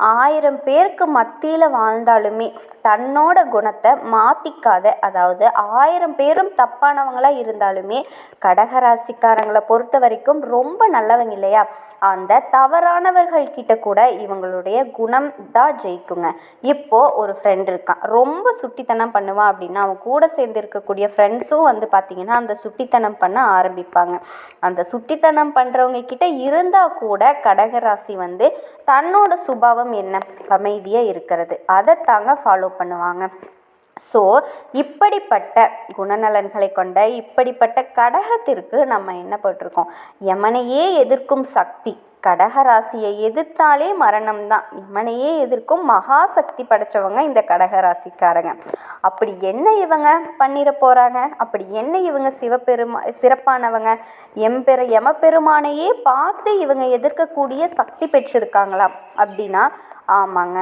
ஆயிரம் பேருக்கு மத்தியில் வாழ்ந்தாலுமே தன்னோட குணத்தை மாற்றிக்காத அதாவது ஆயிரம் பேரும் தப்பானவங்களாக இருந்தாலுமே கடகராசிக்காரங்களை பொறுத்த வரைக்கும் ரொம்ப நல்லவங்க இல்லையா? அந்த தவறானவர்கள் கிட்ட கூட இவங்களுடைய குணம் தான் ஜெயிக்குங்க. இப்போ ஒரு ஃப்ரெண்ட் இருக்கான். ரொம்ப சுட்டித்தனம் பண்ணுவான் அப்படின்னா அவன் கூட சேர்ந்து இருக்கக்கூடிய ஃப்ரெண்ட்ஸும் வந்து பார்த்திங்கன்னா அந்த சுட்டித்தனம் பண்ண ஆரம்பிப்பாங்க. அந்த சுட்டித்தனம் பண்ணுறவங்க கிட்ட இருந்தால் கூட கடகராசி வந்து தன்னோட சுபாவம் என்ன? அமைதியாக இருக்கிறது. அதை தாங்க ஃபாலோ பண்ணுவாங்க. ஸோ இப்படிப்பட்ட குணநலன்களை கொண்ட இப்படிப்பட்ட கடகத்திற்கு நம்ம என்ன போட்டிருக்கோம்? யமனையே எதிர்க்கும் சக்தி கடக ராசியை எதிர்த்தாலே மரணம் தான். யமனையே எதிர்க்கும் மகா சக்தி படைச்சவங்க இந்த கடகராசிக்காரங்க அப்படி என்ன இவங்க பண்ணிட போகிறாங்க அப்படி என்ன இவங்க சிவபெருமா சிறப்பானவங்க? எம்பெரு யமபெருமானையே பார்த்து இவங்க எதிர்க்கக்கூடிய சக்தி பெற்றிருக்காங்களா அப்படின்னா ஆமாங்க.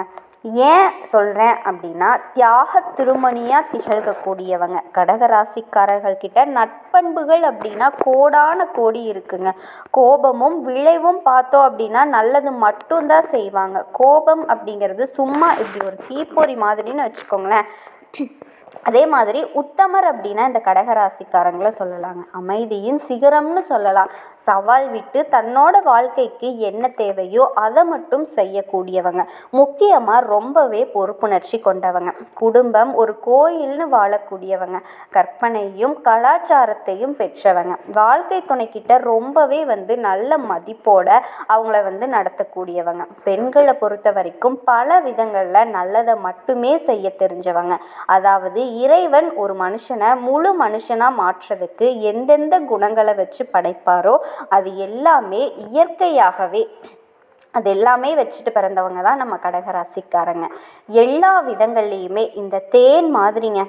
ஏன் சொல்கிறேன் அப்படின்னா தியாக திருமணியாக திகழ்கக்கூடியவங்க. கடகராசிக்காரர்கள்கிட்ட நட்பண்புகள் அப்படின்னா கோடான கோடி இருக்குங்க. கோபமும் விளைவும் பார்த்தோம் அப்படின்னா நல்லது மட்டும்தான் செய்வாங்க. கோபம் அப்படிங்கிறது சும்மா இப்படி ஒரு தீப்பொறி மாதிரின்னு வச்சுக்கோங்களேன். அதே மாதிரி உத்தமர் அப்படின்னா இந்த கடகராசிக்காரங்களை சொல்லலாங்க. அமைதியின் சிகரம்னு சொல்லலாம். சவால் விட்டு தன்னோட வாழ்க்கைக்கு என்ன தேவையோ அதை மட்டும் செய்யக்கூடியவங்க. முக்கியமாக ரொம்பவே பொறுப்புணர்ச்சி கொண்டவங்க. குடும்பம் ஒரு கோயில்னு வாழக்கூடியவங்க. கற்பனையும் கலாச்சாரத்தையும் பெற்றவங்க. வாழ்க்கை துணைக்கிட்ட ரொம்பவே வந்து நல்ல மதிப்போட அவங்கள வந்து நடத்தக்கூடியவங்க. பெண்களை பொறுத்த வரைக்கும் பல விதங்களில் நல்லதை மட்டுமே செய்ய தெரிஞ்சவங்க. அதாவது இறைவன் ஒரு மனுஷனை முழு மனுஷனாக மாற்றுறதுக்கு எந்தெந்த குணங்களை வச்சு படைப்பாரோ அது எல்லாமே இயற்கையாகவே அது எல்லாமே வச்சுட்டு பிறந்தவங்க தான் நம்ம கடகராசிக்காரங்க. எல்லா விதங்கள்லேயுமே இந்த தேன் மாதிரிங்க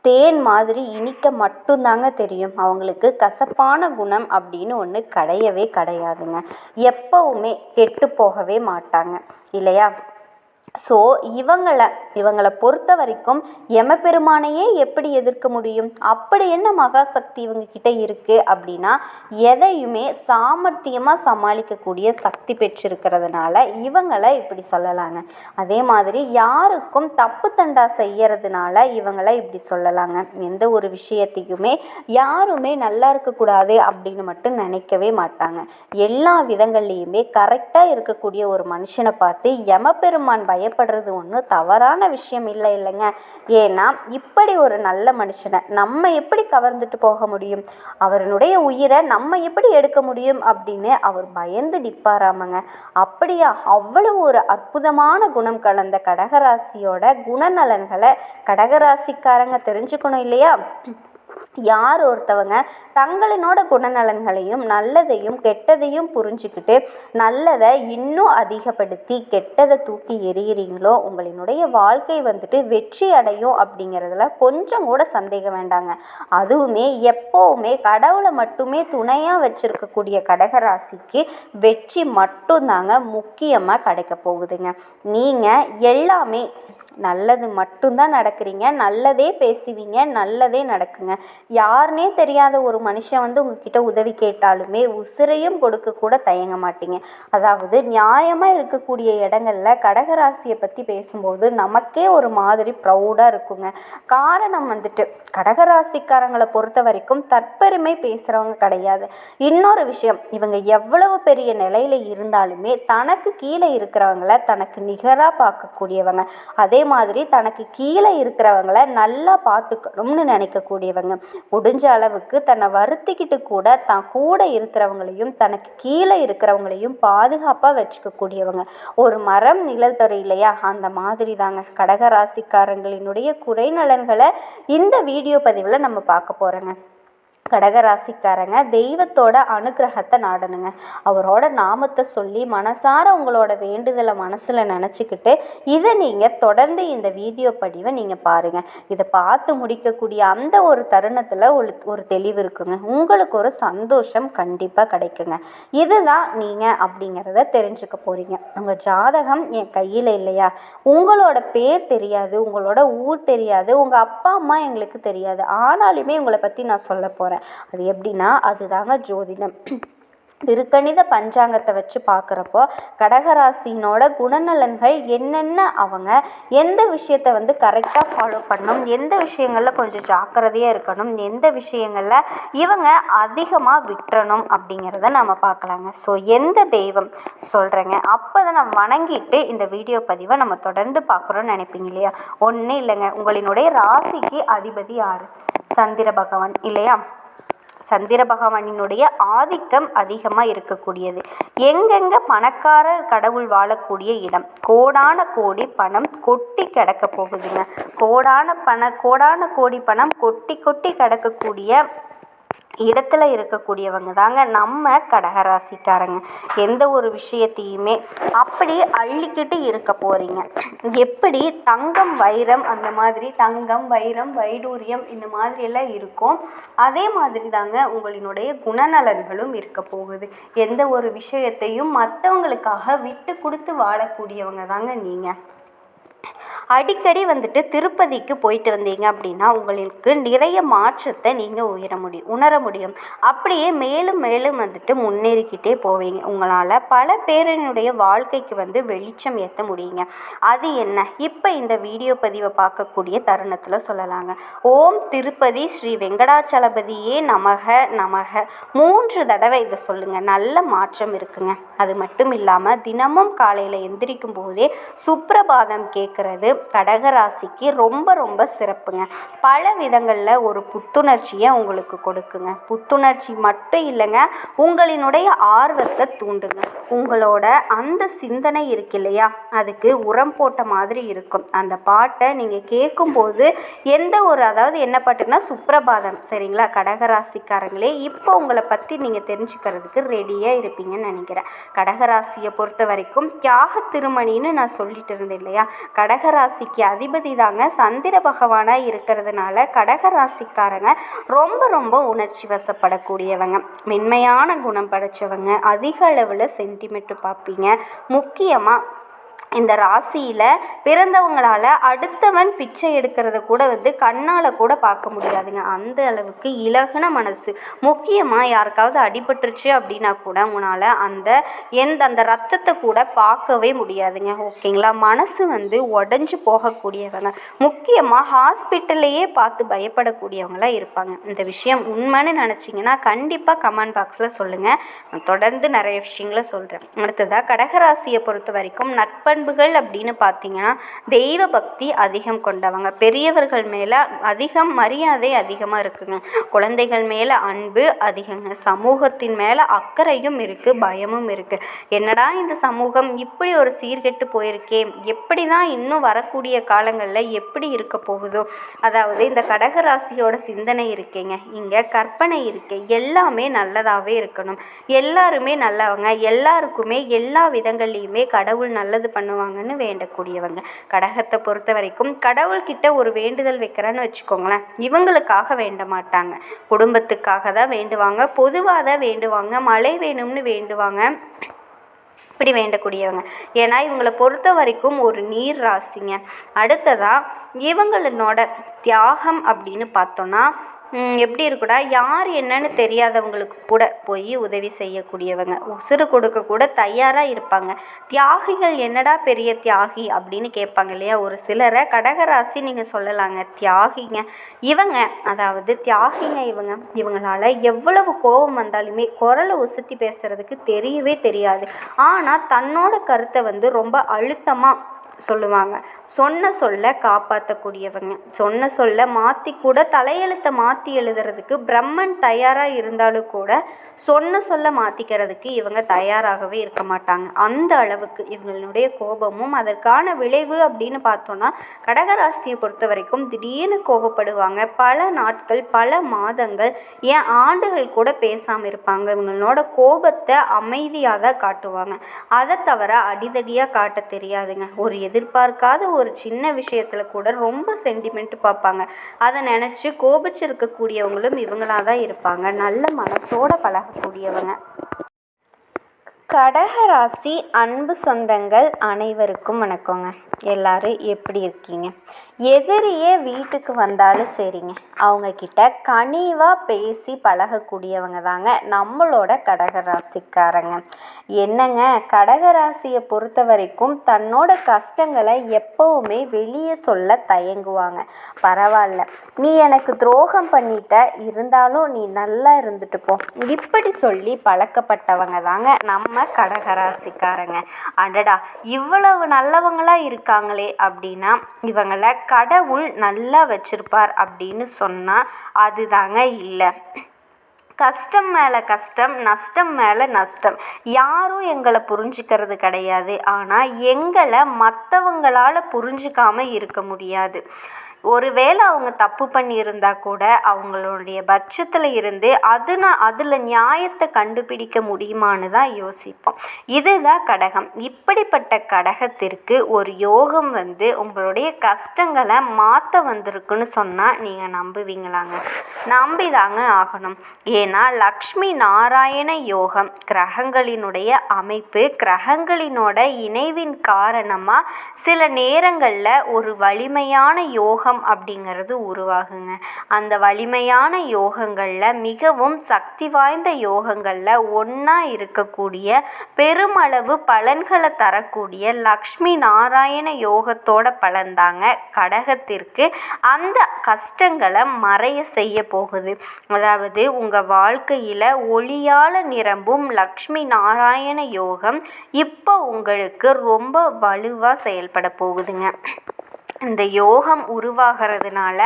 தேன் மாதிரி இனிக்க மட்டும்தாங்க தெரியும். அவங்களுக்கு கசப்பான குணம் அப்படின்னு ஒன்று கிடையவே கிடையாதுங்க. எப்பவுமே கெட்டு போகவே மாட்டாங்க. இல்லையா? ஸோ இவங்களை இவங்களை பொறுத்த வரைக்கும் எமப்பெருமானையே எப்படி எதிர்க்க முடியும்? அப்படி என்ன மகாசக்தி இவங்க கிட்ட இருக்குது அப்படின்னா எதையுமே சாமர்த்தியமாக சமாளிக்கக்கூடிய சக்தி பெற்றிருக்கிறதுனால இவங்களை இப்படி சொல்லலாங்க. அதே மாதிரி யாருக்கும் தப்பு தண்டா செய்யறதுனால இவங்களை இப்படி சொல்லலாங்க. எந்த ஒரு விஷயத்தையுமே யாருமே நல்லா இருக்கக்கூடாது அப்படின்னு மட்டும் நினைக்கவே மாட்டாங்க. எல்லா விதங்கள்லையுமே கரெக்டாக இருக்கக்கூடிய ஒரு மனுஷனை பார்த்து யமபெருமான் பயப்படுறது ஒன்றும் தவறான விஷயம் இல்லை இல்லைங்க. ஏன்னா இப்படி ஒரு நல்ல மனுஷனை நம்ம எப்படி கவர்ந்துட்டு போக முடியும்? அவருடைய உயிரை நம்ம எப்படி எடுக்க முடியும்? அப்படின்னு அவர் பயந்து நிற்பாராமங்க அப்படியா அவ்வளவு ஒரு அற்புதமான குணம் கலந்த கடகராசியோட குணநலன்களை கடகராசிக்காரங்க தெரிஞ்சுக்கணும் இல்லையா? யார் ஒருத்தவங்க தங்களினோட குணநலன்களையும் நல்லதையும் கெட்டதையும் புரிஞ்சுக்கிட்டு நல்லதை இன்னும் அதிகப்படுத்தி கெட்டதை தூக்கி எறிகிறீங்களோ உங்களினுடைய வாழ்க்கை வந்துட்டு வெற்றி அடையும் அப்படிங்கிறதுல கொஞ்சம் கூட சந்தேகம் வேண்டாங்க. அதுவுமே எப்போவுமே கடவுளை மட்டுமே துணையாக வச்சுருக்கக்கூடிய கடகராசிக்கு வெற்றி மட்டும்தாங்க முக்கியமாக கிடைக்க போகுதுங்க. நீங்கள் எல்லாமே நல்லது மட்டும்தான் நடக்கிறீங்க நல்லதே பேசுவீங்க நல்லதே நடக்குங்க. யாருனே தெரியாத ஒரு மனுஷன் வந்து உங்ககிட்ட உதவி கேட்டாலுமே உசிரையும் கொடுக்க கூட தயங்க மாட்டீங்க. அதாவது நியாயமாக இருக்கக்கூடிய இடங்கள்ல கடகராசியை பற்றி பேசும்போது நமக்கே ஒரு மாதிரி ப்ரௌடாக இருக்குங்க. காரணம் வந்துட்டு கடகராசிக்காரங்களை பொறுத்த வரைக்கும் தற்பெருமை பேசுகிறவங்க கிடையாது. இன்னொரு விஷயம் இவங்க எவ்வளவு பெரிய நிலையில் இருந்தாலுமே தனக்கு கீழே இருக்கிறவங்கள தனக்கு நிகராக பார்க்கக்கூடியவங்க. அதே மாதிரி தனக்கு கீழே இருக்கிறவங்கள நல்லா பார்த்துக்கணும்னு நினைக்கக்கூடியவங்க. முடிஞ்ச அளவுக்கு தன்னை வருத்திக்கிட்டு கூட தான் கூட இருக்கிறவங்களையும் தனக்கு கீழே இருக்கிறவங்களையும் பாதுகாப்பாக வச்சுக்கக்கூடியவங்க. ஒரு மரம் நிழல் தரும் இல்லையா? அந்த மாதிரி தாங்க கடகராசிக்காரங்களினுடைய குறைநலன்களை இந்த வீடியோ பதிவில் நம்ம பார்க்க போகிறோங்க கடகராசிக்காரங்க தெய்வத்தோட அனுகிரகத்தை நாடணுங்க. அவரோட நாமத்தை சொல்லி மனசார உங்களோட வேண்டுதலை மனசில் நினச்சிக்கிட்டு இதை நீங்கள் தொடர்ந்து இந்த வீடியோ படிவை நீங்கள் பாருங்கள் இதை பார்த்து முடிக்கக்கூடிய அந்த ஒரு தருணத்தில் ஒரு ஒரு தெளிவு இருக்குங்க. உங்களுக்கு ஒரு சந்தோஷம் கண்டிப்பாக கிடைக்குங்க. இதுதான் நீங்கள் அப்படிங்கிறத தெரிஞ்சுக்க போகிறீங்க உங்கள் ஜாதகம் என் கையில் இல்லையா? உங்களோட பேர் தெரியாது உங்களோட ஊர் தெரியாது உங்கள் அப்பா அம்மா எங்களுக்கு தெரியாது. ஆனாலுமே உங்களை பற்றி நான் சொல்ல போகிறேன் அது எப்படின்னா அதுதாங்க ஜோதிடம். திருக்கணித பஞ்சாங்கத்தை வச்சு பார்க்குறப்போ கடகராசினோட குணநலன்கள் என்னென்ன அவங்க எந்த விஷயத்த வந்து கரெக்டாக ஃபாலோ பண்ணணும் எந்த விஷயங்களில் கொஞ்சம் ஜாக்கிரதையாக இருக்கணும் எந்த விஷயங்களில் இவங்க அதிகமாக விட்டுறணும் அப்படிங்கிறத நம்ம பார்க்கலாங்க. ஸோ எந்த தெய்வம் சொல்கிறேங்க அப்போ தான் நம்ம வணங்கிட்டு இந்த வீடியோ பதிவை நம்ம தொடர்ந்து பார்க்குறோன்னு நினைப்பீங்க இல்லையா? ஒன்றும் இல்லைங்க. உங்களினுடைய ராசிக்கு அதிபதி யார்? சந்திர பகவான் இல்லையா? சந்திர பகவானினுடைய ஆதிக்கம் அதிகமாக இருக்கக்கூடியது. எங்கெங்க பணக்காரர் கடவுள் வாழக்கூடிய இடம்? கோடான கோடி பணம் கொட்டி கிடக்க போகுதுங்க. கோடான பண கோடான கோடி பணம் கொட்டி கொட்டி கிடக்கக்கூடிய இடத்துல இருக்கக்கூடியவங்க தாங்க நம்ம கடகராசிக்காரங்க. எந்த ஒரு விஷயத்தையுமே அப்படி அள்ளிக்கிட்டு இருக்க போகிறீங்க எப்படி தங்கம் வைரம் அந்த மாதிரி தங்கம் வைரம் வைடூரியம் இந்த மாதிரி எல்லாம் இருக்கும். அதே மாதிரி தாங்க உங்களினுடைய குணநலன்களும் இருக்க போகுது. எந்த ஒரு விஷயத்தையும் மற்றவங்களுக்காக விட்டு கொடுத்து வாழக்கூடியவங்க தாங்க நீங்கள் அடிக்கடி வந்துட்டு திருப்பதிக்கு போயிட்டு வந்தீங்க அப்படின்னா உங்களுக்கு நிறைய மாற்றத்தை நீங்கள் உயர முடியும் உணர முடியும். அப்படியே மேலும் மேலும் வந்துட்டு முன்னேறிக்கிட்டே போவீங்க. உங்களால் பல பேரினுடைய வாழ்க்கைக்கு வந்து வெளிச்சம் ஏற்ற முடியுங்க. அது என்ன? இப்போ இந்த வீடியோ பதிவை பார்க்கக்கூடிய தருணத்தில் சொல்லலாங்க. ஓம் திருப்பதி ஸ்ரீ வெங்கடாச்சலபதியே நமக நமக. மூன்று தடவை இதை சொல்லுங்கள் நல்ல மாற்றம் இருக்குங்க. அது மட்டும் இல்லாமல் தினமும் காலையில் எந்திரிக்கும் போதே சுப்பிரபாதம் கேட்குறது கடகராசிக்கு ரொம்ப ரொம்ப சிறப்புங்க. பல விதங்களில் ஒரு புத்துணர்ச்சியை உங்களுக்கு கொடுக்குங்க. புத்துணர்ச்சி மட்டும் இல்லைங்க உங்களினுடைய ஆர்வத்தை தூண்டுங்க. உங்களோட அந்த சிந்தனை இருக்கு இல்லையா? அதுக்கு உரம் போட்ட மாதிரி இருக்கும். அந்த பாட்டை நீங்கள் கேட்கும்போது எந்த ஒரு அதாவது என்ன பாட்டுன்னா சுப்பிரபாதம் சரிங்களா? கடகராசிக்காரங்களே இப்போ உங்களை பற்றி நீங்கள் தெரிஞ்சுக்கிறதுக்கு ரெடியாக இருப்பீங்கன்னு நினைக்கிறேன். கடகராசியை பொறுத்த வரைக்கும் தியாக திருமணின்னு நான் சொல்லிட்டு இருந்தேன் இல்லையா? கடகராசி ராசிக்கு அதிபதி தாங்க சந்திர பகவானாக இருக்கிறதுனால கடக ராசிக்காரங்க ரொம்ப ரொம்ப உணர்ச்சி வசப்படக்கூடியவங்க. மென்மையான குணம் படைச்சவங்க. அதிக அளவில் சென்டிமெண்ட்டு பார்ப்பீங்க முக்கியமாக இந்த ராசியில் பிறந்தவங்களால் அடுத்தவன் பிச்சை எடுக்கிறத கூட வந்து கண்ணால் கூட பார்க்க முடியாதுங்க. அந்த அளவுக்கு இலகுன மனசு. முக்கியமாக யாருக்காவது அடிபட்டுருச்சு அப்படின்னா கூட உங்களால் அந்த எந்த அந்த ரத்தத்தை கூட பார்க்கவே முடியாதுங்க. ஓகேங்களா? மனசு வந்து உடஞ்சி போகக்கூடியவங்க. முக்கியமாக ஹாஸ்பிட்டல்லையே பார்த்து பயப்படக்கூடியவங்களாக இருப்பாங்க. இந்த விஷயம் உண்மைன்னு நினச்சிங்கன்னா கண்டிப்பாக கமெண்ட் பாக்ஸில் சொல்லுங்கள் தொடர்ந்து நிறைய விஷயங்களை சொல்கிறேன் அடுத்ததாக கடகராசியை பொறுத்த வரைக்கும் நட்பன் பண்புகள் அப்படின்னு பார்த்தீங்கன்னா தெய்வ பக்தி அதிகம் கொண்டவங்க. பெரியவர்கள் மேலே அதிகம் மரியாதை அதிகமாக இருக்குங்க. குழந்தைகள் மேலே அன்பு அதிகங்க. சமூகத்தின் மேலே அக்கறையும் இருக்குது பயமும் இருக்குது என்னடா இந்த சமூகம்? இப்படி ஒரு சீர்கெட்டு போயிருக்கே. எப்படி தான் இன்னும் வரக்கூடிய காலங்களில் எப்படி இருக்க போகுதோ? அதாவது இந்த கடகராசியோட சிந்தனை இருக்கேங்க. இங்கே கற்பனை இருக்கு. எல்லாமே நல்லதாகவே இருக்கணும். எல்லாருமே நல்லவங்க. எல்லாருக்குமே எல்லா விதங்கள்லேயுமே கடவுள் நல்லது பண்ண பண்ணுவாங்கன்னு வேண்டக்கூடியவங்க. கடகத்தை பொறுத்த வரைக்கும் கடவுள்கிட்ட ஒரு வேண்டுதல் வைக்கிறேன்னு வச்சுக்கோங்களேன். இவங்களுக்காக வேண்ட மாட்டாங்க. குடும்பத்துக்காக தான் வேண்டுவாங்க. பொதுவாக தான் வேண்டுவாங்க. மழை வேணும்னு வேண்டுவாங்க. இப்படி வேண்டக்கூடியவங்க. ஏன்னா இவங்களை பொறுத்த வரைக்கும் ஒரு நீர் ராசிங்க. அடுத்ததாக இவங்களோட தியாகம் அப்படின்னு பார்த்தோன்னா எப்படி இருக்குன்னா யார் என்னன்னு தெரியாதவங்களுக்கு கூட போய் உதவி செய்யக்கூடியவங்க. உசுறு கொடுக்க கூட தயாராக இருப்பாங்க. தியாகிகள் என்னடா பெரிய தியாகி அப்படின்னு கேட்பாங்க இல்லையா? ஒரு சிலரை கடகராசி நீங்கள் சொல்லலாங்க. தியாகிங்க. இவங்க அதாவது தியாகிங்க இவங்க. இவங்களால எவ்வளவு கோபம் வந்தாலுமே குரலை உசுத்தி பேசுறதுக்கு தெரியவே தெரியாது. ஆனால் தன்னோட கருத்தை வந்து ரொம்ப அழுத்தமாக சொல்லுவாங்க. சொன்ன சொல்ல காப்பாற்றக்கூடியவங்க சொன்ன சொல்ல மாற்றி கூட தலையெழுத்தை மாற்றி எழுதுறதுக்கு பிரம்மன் தயாராக இருந்தாலும் கூட சொன்ன சொல்ல மாற்றிக்கிறதுக்கு இவங்க தயாராகவே இருக்க மாட்டாங்க. அந்த அளவுக்கு இவங்களுடைய கோபமும் அதற்கான விளைவு அப்படின்னு பார்த்தோன்னா கடகராசியை பொறுத்த வரைக்கும் திடீர்னு கோபப்படுவாங்க. பல நாட்கள் பல மாதங்கள் ஏன் ஆண்டுகள் கூட பேசாமல் இருப்பாங்க. இவங்களோட கோபத்தை அமைதியாக தான் காட்டுவாங்க. அதை தவிர அடிதடியாக காட்ட தெரியாதுங்க. ஒரு எதிர்பார்க்காத ஒரு சின்ன விஷயத்தில் கூட ரொம்ப சென்டிமெண்ட் பார்ப்பாங்க. அதை நினச்சி கோபிச்சிருக்கக்கூடியவங்களும் இவங்களாக தான் இருப்பாங்க. நல்ல மனசோட பழகக்கூடியவங்க. கடகராசி அன்பு சொந்தங்கள் அனைவருக்கும் வணக்கங்க. எல்லாரும் எப்படி இருக்கீங்க? எதிரியே வீட்டுக்கு வந்தாலும் சரிங்க. அவங்கக்கிட்ட கனிவாக பேசி பழகக்கூடியவங்க தாங்க நம்மளோட கடகராசிக்காரங்க. என்னங்க? கடகராசியை பொறுத்த வரைக்கும் தன்னோட கஷ்டங்களை எப்போவுமே வெளியே சொல்ல தயங்குவாங்க. பரவாயில்ல. நீ எனக்கு துரோகம் பண்ணிட்ட இருந்தாலும் நீ நல்லா இருந்துட்டு போ. இப்படி சொல்லி பழக்கப்பட்டவங்க தாங்க நம்ம கடகராசிக்காரங்க. அடடா இவ்வளவு நல்லவங்களாக இருக்கா இருக்காங்களே அப்படின்னா இவங்களை கடவுள் நல்லா வச்சிருப்பார் அப்படின்னு சொன்னால் அதுதாங்க இல்லை. கஷ்டம் மேலே கஷ்டம் நஷ்டம் மேலே நஷ்டம். யாரும் எங்களை புரிஞ்சுக்கிறது கிடையாது. ஆனால் எங்களை மற்றவங்களால் புரிஞ்சுக்காம இருக்க முடியாது. ஒருவேளை அவங்க தப்பு பண்ணியிருந்தா கூட அவங்களுடைய பட்சத்தில் இருந்து அதுனா அதில் நியாயத்தை கண்டுபிடிக்க முடியுமான்னு தான் யோசிப்போம். இதுதான் கடகம். இப்படிப்பட்ட கடகத்திற்கு ஒரு யோகம் வந்து உங்களுடைய கஷ்டங்களை மாற்ற வந்திருக்குன்னு சொன்னால் நீங்கள் நம்புவீங்களாங்க. நம்பிதாங்க ஆகணும். ஏன்னா லக்ஷ்மி நாராயண யோகம் கிரகங்களினுடைய அமைப்பு கிரகங்களினோட இணைவின் காரணமாக சில நேரங்களில் ஒரு வலிமையான யோகம் யோகம் அப்படிங்கிறது உருவாகுங்க. அந்த வலிமையான யோகங்களில் மிகவும் சக்தி வாய்ந்த யோகங்களில் ஒன்றா இருக்கக்கூடிய பெருமளவு பலன்களை தரக்கூடிய லக்ஷ்மி நாராயண யோகத்தோட பலன்தாங்க கடகத்திற்கு அந்த கஷ்டங்களை மறைய செய்ய போகுது. அதாவது உங்கள் வாழ்க்கையில் ஒளியால் நிரம்பும் லக்ஷ்மி நாராயண யோகம் இப்போ உங்களுக்கு ரொம்ப வலுவாக செயல்பட போகுதுங்க. இந்த யோகம் உருவாகிறதுனால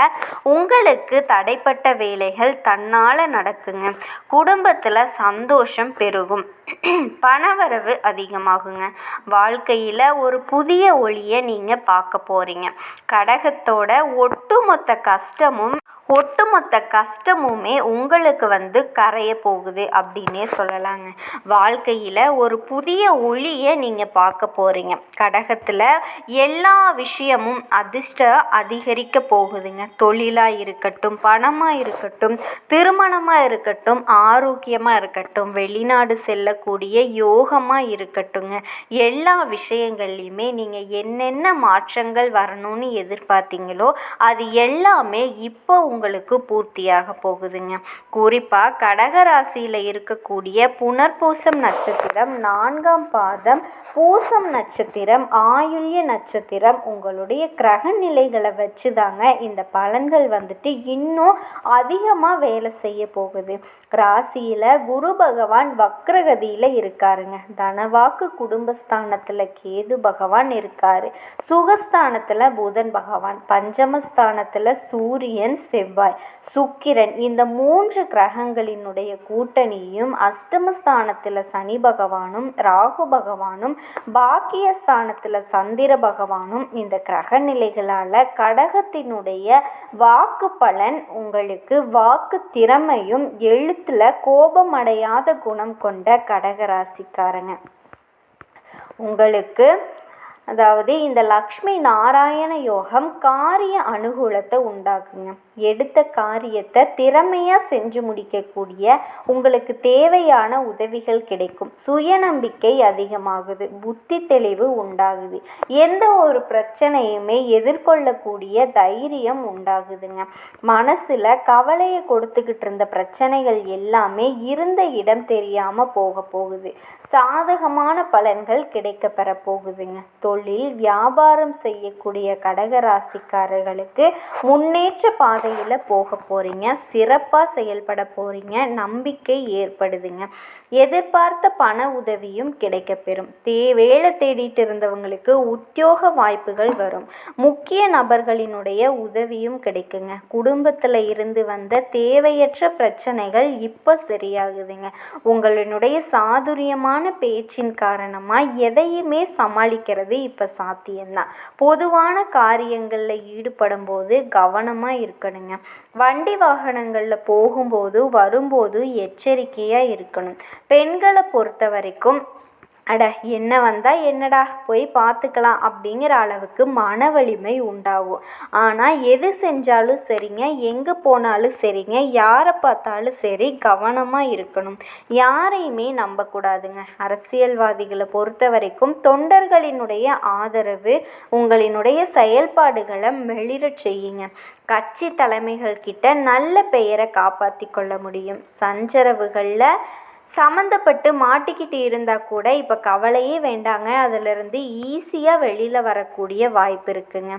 உங்களுக்கு தடைப்பட்ட வேலைகள் தன்னால் நடக்குங்க. குடும்பத்தில் சந்தோஷம் பெருகும். பணவரவு அதிகமாகுங்க. வாழ்க்கையில் ஒரு புதிய ஒளியை நீங்கள் பார்க்க போகிறீங்க கடகத்தோட ஒட்டுமொத்த கஷ்டமும் ஒட்டுமொத்த கஷ்டமுமே உங்களுக்கு வந்து கரைய போகுது அப்படின்னே சொல்லலாங்க. வாழ்க்கையில் ஒரு புதிய ஒளியை நீங்கள் பார்க்க போகிறீங்க கடகத்தில் எல்லா விஷயமும் அதிர்ஷ்டம் அதிகரிக்க போகுதுங்க. தொழிலாக இருக்கட்டும் பணமாக இருக்கட்டும் திருமணமாக இருக்கட்டும் ஆரோக்கியமாக இருக்கட்டும் வெளிநாடு செல்லக்கூடிய யோகமாக இருக்கட்டுங்க. எல்லா விஷயங்கள்லையுமே நீங்கள் என்னென்ன மாற்றங்கள் வரணும்னு எதிர்பார்த்தீங்களோ அது எல்லாமே இப்போ உங்களுக்கு பூர்த்தியாக போகுதுங்க. குறிப்பாக கடகராசியில் இருக்கக்கூடிய புனர்பூசம் நட்சத்திரம் நான்காம் பாதம் பூசம் நட்சத்திரம் ஆயுள்ய நட்சத்திரம் உங்களுடைய கிரக நிலைகளை வச்சு தாங்க இந்த பலன்கள் வந்துட்டு இன்னும் அதிகமாக வேலை செய்ய போகுது. ராசியில் குரு பகவான் வக்ரகதியில் இருக்காருங்க. தனவாக்கு குடும்பஸ்தானத்தில் கேது பகவான் இருக்காரு. சுகஸ்தானத்தில் புதன் பகவான் பஞ்சமஸ்தானத்தில் சூரியன் செவ் செவ்வாய். சுக்கிரன் இந்த மூன்று கிரகங்களினுடைய கூட்டணியும் அஷ்டமஸ்தானத்தில் சனி பகவானும் ராகு பகவானும் பாக்கியஸ்தானத்தில் சந்திர பகவானும் இந்த கிரக நிலைகளால் கடகத்தினுடைய வாக்கு பலன் உங்களுக்கு வாக்கு திறமையும் எழுத்தில் கோபமடையாத குணம் கொண்ட கடகராசிக்காரங்க. உங்களுக்கு அதாவது இந்த லக்ஷ்மி நாராயண யோகம் காரிய அனுகூலத்தை உண்டாக்குங்க. எடுத்த காரியத்தை திறமையாக செஞ்சு முடிக்கக்கூடிய உங்களுக்கு தேவையான உதவிகள் கிடைக்கும். சுயநம்பிக்கை அதிகமாகுது. புத்தி தெளிவு உண்டாகுது. எந்த ஒரு பிரச்சனையுமே எதிர்கொள்ளக்கூடிய தைரியம் உண்டாகுதுங்க. மனசில் கவலையை கொடுத்துக்கிட்டு இருந்த பிரச்சனைகள் எல்லாமே இருந்த இடம் தெரியாமல் போக போகுது. சாதகமான பலன்கள் கிடைக்க பெற போகுதுங்க. தொழில் வியாபாரம் செய்யக்கூடிய கடகராசிக்காரர்களுக்கு முன்னேற்ற பாதையில் போக போகிறீங்க சிறப்பாக செயல்பட போகிறீங்க நம்பிக்கை ஏற்படுதுங்க. எதிர்பார்த்த பண உதவியும் கிடைக்கப்பெறும் தே வேலை தேடிட்டு இருந்தவங்களுக்கு உத்தியோக வாய்ப்புகள் வரும். முக்கிய நபர்களினுடைய உதவியும் கிடைக்குங்க. குடும்பத்தில் இருந்து வந்த தேவையற்ற பிரச்சனைகள் இப்போ சரியாகுதுங்க. உங்களினுடைய சாதுரியமான பேச்சின் காரணமாக எதையுமே சமாளிக்கிறது இப்போ சாத்தியம்தான். பொதுவான காரியங்களில் ஈடுபடும் போது கவனமாக இருக்கணுங்க வண்டி வாகனங்களில் போகும்போது வரும்போது எச்சரிக்கையாக இருக்கணும். பெண்களை பொறுத்த வரைக்கும் அட என்ன வந்தால் என்னடா? போய் பார்த்துக்கலாம் அப்படிங்கிற அளவுக்கு மன வலிமை உண்டாகும். ஆனால் எது செஞ்சாலும் சரிங்க. எங்கே போனாலும் சரிங்க. யாரை பார்த்தாலும் சரி கவனமாக இருக்கணும். யாரையுமே நம்பக்கூடாதுங்க. அரசியல்வாதிகளை பொறுத்த வரைக்கும் தொண்டர்களினுடைய ஆதரவு உங்களினுடைய செயல்பாடுகளை மெளிரச் செய்யுங்க. கட்சி தலைமைகள் கிட்ட நல்ல பெயரை காப்பாற்றி கொள்ள முடியும். சஞ்சரவுகளில் சம்மந்தப்பட்டு மாட்டிக்கிட்டு இருந்தால் கூட இப்போ கவலையே வேண்டாங்க. அதிலிருந்து ஈஸியாக வெளியில் வரக்கூடிய வாய்ப்பு இருக்குங்க.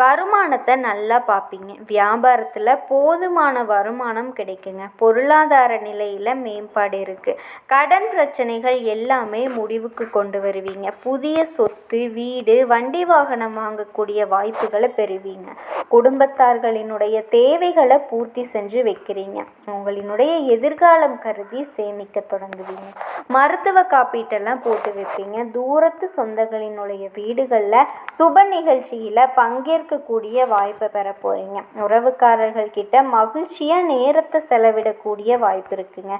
வருமானத்தை நல்லா பார்ப்பீங்க வியாபாரத்தில் போதுமான வருமானம் கிடைக்குங்க. பொருளாதார நிலையில் மேம்பாடு இருக்குது கடன் பிரச்சனைகள் எல்லாமே முடிவுக்கு கொண்டு வருவீங்க. புதிய சொத்து வீடு வண்டி வாகனம் வாங்கக்கூடிய வாய்ப்புகளை பெறுவீங்க. குடும்பத்தார்களினுடைய தேவைகளை பூர்த்தி செஞ்சு வைக்கிறீங்க. உங்களினுடைய எதிர்காலம் கருதி சேமிக்க தொடங்குவீங்க. மருத்துவ காப்பீட்டெல்லாம் போட்டு வைப்பீங்க. தூரத்து சொந்தங்களினுடைய வீடுகளில் சுப நிகழ்ச்சியில் பங்கேற்கக்கூடிய வாய்ப்பை பெற போகிறீங்க உறவுக்காரர்கள் கிட்ட மகிழ்ச்சியாக நேரத்தை செலவிடக்கூடிய வாய்ப்பு இருக்குங்க.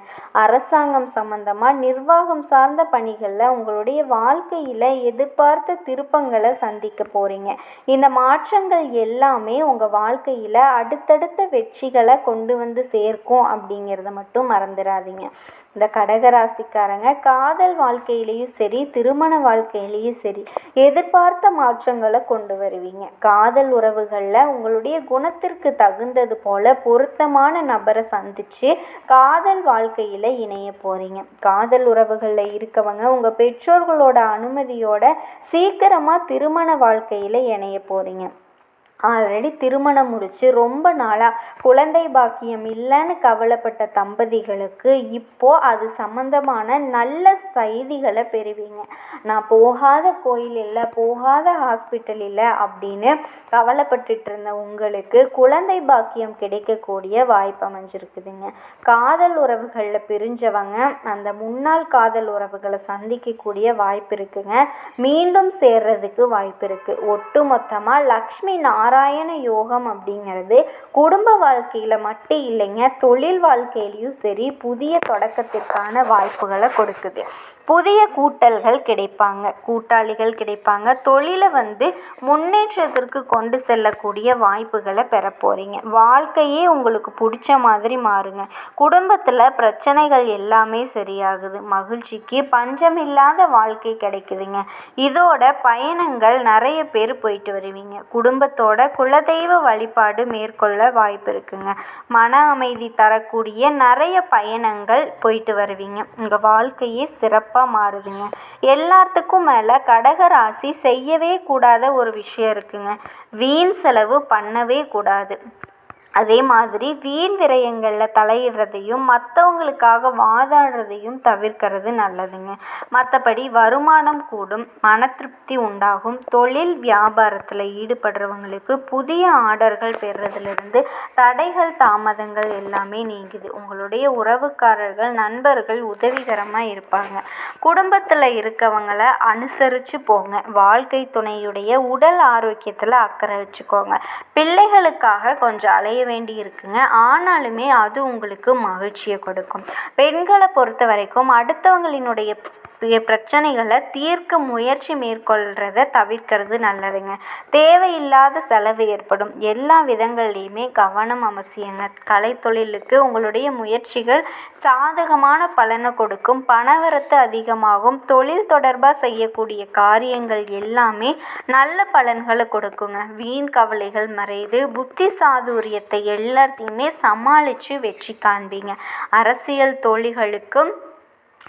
அரசாங்கம் சம்மந்தமாக நிர்வாகம் சார்ந்த பணிகளில் உங்களுடைய வாழ்க்கையில் எதிர்பார்த்த திருப்பங்களை சந்திக்க போகிறீங்க இந்த மாற்றங்கள் எல்லாமே உங்கள் வாழ்க்கையில் அடுத்தடுத்த வெற்றிகளை கொண்டு வந்து சேர்க்கும் அப்படிங்கிறத மட்டும் மறந்துடாதீங்க. இந்த கடகராசிக்காரங்க காதல் வாழ்க்கையிலையும் சரி திருமண வாழ்க்கையிலையும் சரி எதிர்பார்த்த மாற்றங்களை கொண்டு வருவீங்க. காதல் உறவுகளில் உங்களுடைய குணத்திற்கு தகுந்தது போல பொருத்தமான நபரை சந்தித்து காதல் வாழ்க்கையில் இணைய போகிறீங்க காதல் உறவுகளில் இருக்கவங்க உங்கள் பெற்றோர்களோட அனுமதியோட சீக்கிரமாக திருமண வாழ்க்கையில் இணைய போகிறீங்க ஆல்ரெடி திருமணம் முடித்து ரொம்ப நாளாக குழந்தை பாக்கியம் இல்லைன்னு கவலைப்பட்ட தம்பதிகளுக்கு இப்போது அது சம்மந்தமான நல்ல செய்திகளை பெறுவீங்க. நான் போகாத கோயில் இல்லை போகாத ஹாஸ்பிட்டல் இல்லை அப்படின்னு கவலைப்பட்டுட்டு இருந்த உங்களுக்கு குழந்தை பாக்கியம் கிடைக்கக்கூடிய வாய்ப்பு அமைஞ்சிருக்குதுங்க. காதல் உறவுகளில் பிரிஞ்சவங்க அந்த முன்னாள் காதல் உறவுகளை சந்திக்கக்கூடிய வாய்ப்பு இருக்குங்க. மீண்டும் சேர்றதுக்கு வாய்ப்பு இருக்குது ஒட்டு மொத்தமாக லக்ஷ்மி நாராயண நாராயண யோகம் அப்படிங்கிறது குடும்ப வாழ்க்கையில் மட்டும் இல்லைங்க தொழில் வாழ்க்கையிலையும் சரி புதிய தொடக்கத்திற்கான வாய்ப்புகளை கொடுக்குது. புதிய கூட்டல்கள் கிடைப்பாங்க. கூட்டாளிகள் கிடைப்பாங்க. தொழிலை வந்து முன்னேற்றத்திற்கு கொண்டு செல்லக்கூடிய வாய்ப்புகளை பெற போகிறீங்க வாழ்க்கையே உங்களுக்கு பிடிச்ச மாதிரி மாறுங்க. குடும்பத்தில் பிரச்சனைகள் எல்லாமே சரியாகுது. மகிழ்ச்சிக்கு பஞ்சம் இல்லாத வாழ்க்கை கிடைக்குதுங்க. இதோட பயணங்கள் நிறைய பேர் போயிட்டு வருவீங்க. குடும்பத்தோட குலதெய்வ வழிபாடு மேற்கொள்ள வாய்ப்பு இருக்குங்க. மன அமைதி தரக்கூடிய நிறைய பயணங்கள் போயிட்டு வருவீங்க. உங்கள் வாழ்க்கையே சிறப்பு சிறப்பாக மாறுதுங்க. எல்லாத்துக்கும் மேலே கடகராசி செய்யவே கூடாத ஒரு விஷயம் இருக்குங்க. வீண் செலவு பண்ணவே கூடாது. அதே மாதிரி வீண் விரயங்களில் தலையிடுறதையும் மற்றவங்களுக்காக வாதாடுறதையும் தவிர்க்கிறது நல்லதுங்க. மற்றபடி வருமானம் கூடும் மன திருப்தி உண்டாகும். தொழில் வியாபாரத்தில் ஈடுபடுறவங்களுக்கு புதிய ஆர்டர்கள் பெறுறதுலேருந்து தடைகள் தாமதங்கள் எல்லாமே நீங்குது. உங்களுடைய உறவுக்காரர்கள் நண்பர்கள் உதவிகரமாக இருப்பாங்க. குடும்பத்தில் இருக்கவங்கள அனுசரித்து போங்க. வாழ்க்கை துணையுடைய உடல் ஆரோக்கியத்தில் அக்கறை வச்சுக்கோங்க. பிள்ளைகளுக்காக கொஞ்சம் அலைய வேண்டி இருக்குங்க ஆனாலுமே அது உங்களுக்கு மகிழ்ச்சியை கொடுக்கும். பெண்களை பொறுத்த வரைக்கும் அடுத்தவங்களினுடைய பிரச்சனைகளை தீர்க்க முயற்சி மேற்கொள்கிறத தவிர்க்கிறது நல்லதுங்க. தேவையில்லாத செலவு ஏற்படும். எல்லா விதங்கள்லையுமே கவனம் அவசியங்க. கலைத்தொழிலுக்கு உங்களுடைய முயற்சிகள் சாதகமான பலனை கொடுக்கும். பணவரத்து அதிகமாகும். தொழில் தொடர்பாக செய்யக்கூடிய காரியங்கள் எல்லாமே நல்ல பலன்களை கொடுக்குங்க. வீண் கவலைகள் மறைது புத்தி சாதுரியத்தை எல்லாத்தையுமே சமாளித்து வெற்றி காண்பீங்க. அரசியல் தோழிகளுக்கும்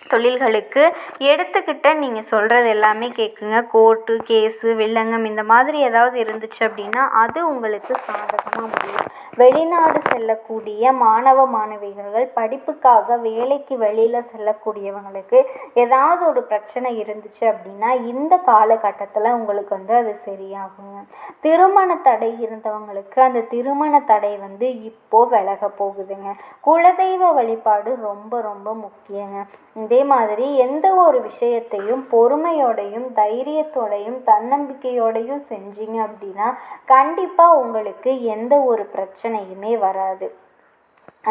தொழில்களுக்கு எடுத்துக்கிட்ட நீங்கள் சொல்கிறது எல்லாமே கேட்குங்க கோர்ட்டு கேஸு வில்லங்கம் இந்த மாதிரி ஏதாவது இருந்துச்சு அப்படின்னா அது உங்களுக்கு சாதகமாக முடியும். வெளிநாடு செல்லக்கூடிய மாணவ மாணவிகள் படிப்புக்காக வேலைக்கு வெளியில் செல்லக்கூடியவங்களுக்கு ஏதாவது ஒரு பிரச்சனை இருந்துச்சு அப்படின்னா இந்த காலகட்டத்தில் உங்களுக்கு வந்து அது சரியாகுங்க. திருமண தடை இருந்தவங்களுக்கு அந்த திருமண தடை வந்து இப்போ விலக போகுதுங்க. குலதெய்வ வழிபாடு ரொம்ப ரொம்ப முக்கியங்க. இந்த இதே மாதிரி எந்த ஒரு விஷயத்தையும் பொறுமையோடையும் தைரியத்தோடையும் தன்னம்பிக்கையோடையும் செஞ்சீங்க அப்படின்னா கண்டிப்பாக உங்களுக்கு எந்த ஒரு பிரச்சனையுமே வராது.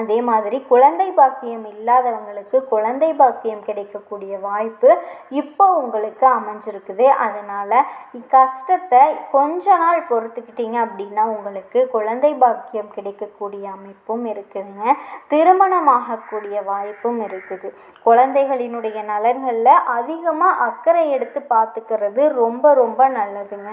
அதே மாதிரி குழந்தை பாக்கியம் இல்லாதவங்களுக்கு குழந்தை பாக்கியம் கிடைக்கக்கூடிய வாய்ப்பு இப்போ உங்களுக்கு அமைஞ்சிருக்குது. அதனால் கஷ்டத்தை கொஞ்ச நாள் பொறுத்துக்கிட்டீங்க அப்படின்னா உங்களுக்கு குழந்தை பாக்கியம் கிடைக்கக்கூடிய அமைப்பும் இருக்குதுங்க திருமணமாகக்கூடிய வாய்ப்பும் இருக்குது. குழந்தைகளினுடைய நலன்களில் அதிகமாக அக்கறை எடுத்து பார்த்துக்கிறது ரொம்ப ரொம்ப நல்லதுங்க.